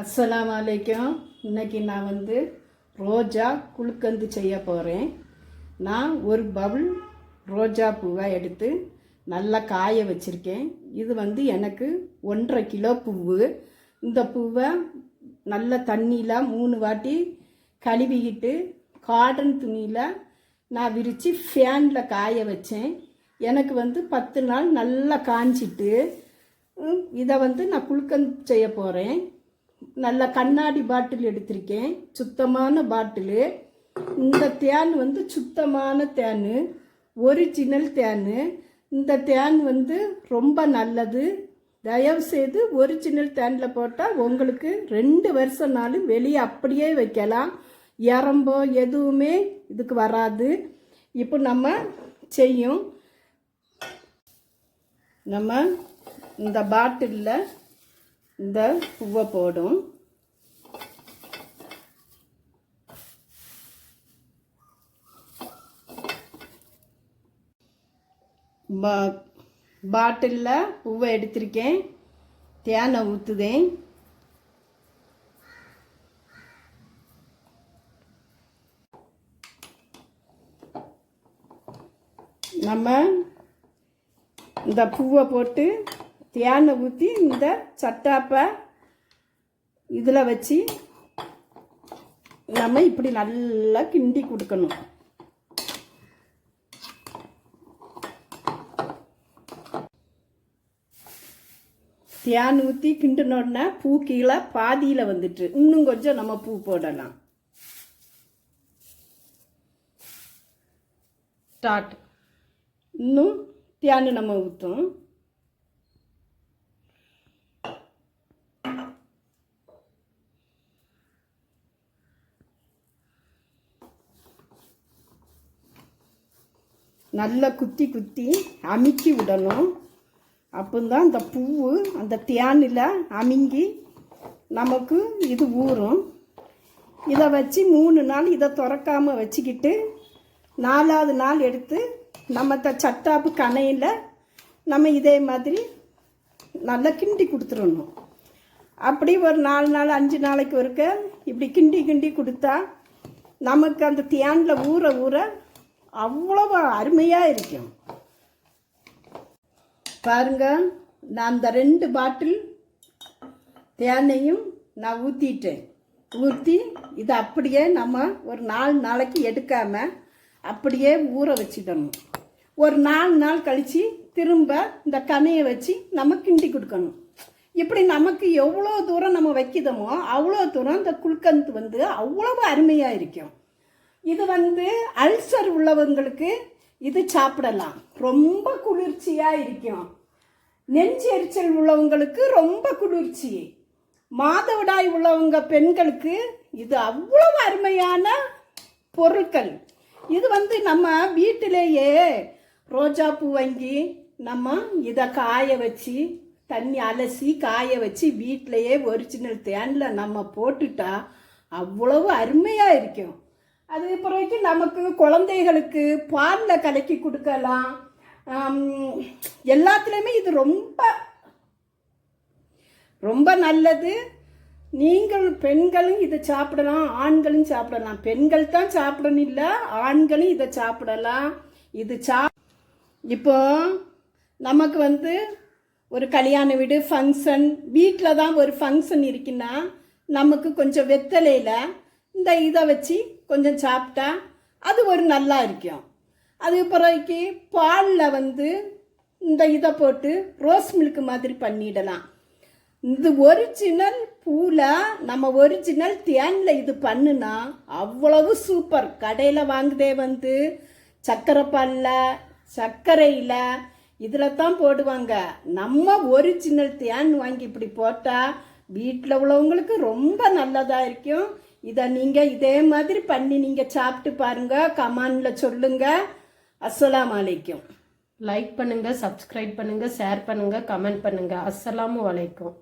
அஸ்லாம் வலைக்கம் இன்னைக்கு நான் வந்து ரோஜா குழுக்கந்து செய்ய போகிறேன் நான் ஒரு பவுல் ரோஜா பூவை எடுத்து நல்லா காய வச்சுருக்கேன். இது வந்து எனக்கு ஒன்றரை கிலோ பூவு. இந்த பூவை நல்ல தண்ணியில் மூணு வாட்டி கழுவிக்கிட்டு காட்டன் துணியில் நான் விரித்து ஃபேனில் காய வச்சேன். எனக்கு வந்து பத்து நாள் நல்லா காஞ்சிட்டு இதை வந்து நான் குழுக்கந்து செய்ய போகிறேன் நல்ல கண்ணாடி பாட்டில் எடுத்திருக்கேன். சுத்தமான பாட்டிலு. இந்த தேன் வந்து சுத்தமான தேன். ஒரிஜினல் தேன். இந்த தேன் வந்து ரொம்ப நல்லது. தயவு செய்து ஒரிஜினல் தேனில் போட்டால் உங்களுக்கு ரெண்டு வருஷம்னாலும் வெளியே அப்படியே வைக்கலாம். இறம்போ எதுவுமே இதுக்கு வராது. இப்போ நம்ம செய்யும். நம்ம இந்த பாட்டிலில் இந்த பூவை போடும். பாட்டிலில் பூவை எடுத்திருக்கேன். தேனை ஊற்றுதேன் நம்ம இந்த பூவை போட்டு தேனை ஊற்றி இந்த சட்டாப்பை இதில் வச்சு நம்ம இப்படி நல்லா கிண்டி கொடுக்கணும். தேன் ஊற்றி கிண்டினோடனே பூ கீழே பாதியில் வந்துட்டு இன்னும் கொஞ்சம் நம்ம பூ போடலாம். ஸ்டார்ட். இன்னும் தேன் நம்ம ஊற்றும் நல்லா குத்தி குத்தி அமுக்கி விடணும். அப்போதான் அந்த பூவு அந்த தேனில் அமுங்கி நமக்கு இது ஊறும். இதை வச்சு மூணு நாள் இதை திறக்காமல் வச்சுக்கிட்டு நாலாவது நாள் எடுத்து நம்ம த சட்டாப்பு கனையில் நம்ம இதே மாதிரி நல்லா கிண்டி கொடுத்துடணும் அப்படி ஒரு நாலு நாள் அஞ்சு நாளைக்கு ஒருக்க இப்படி கிண்டி கிண்டி கொடுத்தா நமக்கு அந்த தேனில் ஊற ஊற அவ்வளோ அருமையாக இருக்கும். பாருங்க நான் அந்த ரெண்டு பாட்டில் தேனையும் நான் ஊற்றிட்டேன் ஊற்றி இதை அப்படியே நம்ம ஒரு நாலு நாளைக்கு எடுக்காமல் அப்படியே ஊற வச்சிடணும். ஒரு நாலு நாள் கழித்து திரும்ப இந்த கனையை வச்சு நம்ம கிண்டி கொடுக்கணும். இப்படி நமக்கு எவ்வளோ தூரம் நம்ம வைக்கிதமோ அவ்வளோ தூரம் இந்த குல்கந்த் வந்து அவ்வளோ அருமையாக இருக்கும். இது வந்து அல்சர் உள்ளவங்களுக்கு இது சாப்பிடலாம். ரொம்ப குளிர்ச்சியாக இருக்கும். நெஞ்சு எரிச்சல் உள்ளவங்களுக்கு ரொம்ப குளிர்ச்சி. மாதவிடாய் உள்ளவங்க பெண்களுக்கு இது அவ்வளவு அருமையான பொருட்கள். இது வந்து நம்ம வீட்டிலேயே ரோஜா பூ வாங்கி நம்ம இதை காய வச்சு தண்ணி அலசி காய வச்சு வீட்டிலையே ஒரிஜினல் தேனில் நம்ம போட்டுட்டா அவ்வளவு அருமையாக இருக்கும். அது பிறகு நமக்கு குழந்தைகளுக்கு பாலில் கலக்கி கொடுக்கலாம். எல்லாத்துலேயுமே இது ரொம்ப ரொம்ப நல்லது. நீங்கள் பெண்களும் இதை சாப்பிடலாம் ஆண்களும் சாப்பிடலாம். பெண்கள் தான் சாப்பிடணும் இல்லை ஆண்களும் இதை சாப்பிடலாம். இது சா இப்போ நமக்கு வந்து ஒரு கல்யாண வீடு ஃபங்க்ஷன் வீட்டில் தான் ஒரு ஃபங்க்ஷன் இருக்குன்னா நமக்கு கொஞ்சம் வெத்தலையில் இந்த இதை வச்சு கொஞ்சம் சாப்பிட்டா அது ஒரு நல்லா இருக்கும் அது பிறகு பாலில் வந்து இந்த இதை போட்டு ரோஸ் மில்க் மாதிரி பண்ணிடலாம். இது ஒரிஜினல் பூவில் நம்ம ஒரிஜினல் தேனில் இது பண்ணுனா அவ்வளவு சூப்பர் கடையில் வாங்குதே வந்து சர்க்கரை பாலில் சர்க்கரையில் இதில் தான் போடுவாங்க. நம்ம ஒரிஜினல் தேன் வாங்கி இப்படி போட்டால் வீட்டில் உள்ளவங்களுக்கு ரொம்ப நல்லதாக இருக்கும் இதை நீங்கள் இதே மாதிரி பண்ணி நீங்கள் சாப்பிட்டு பாருங்கள் கமானில் சொல்லுங்கள் அஸ்ஸலாமு வலைக்கும் லைக் பண்ணுங்க சப்ஸ்கிரைப் பண்ணுங்க ஷேர் பண்ணுங்க கமெண்ட் பண்ணுங்க. அஸ்ஸலாமு அலைக்கும்.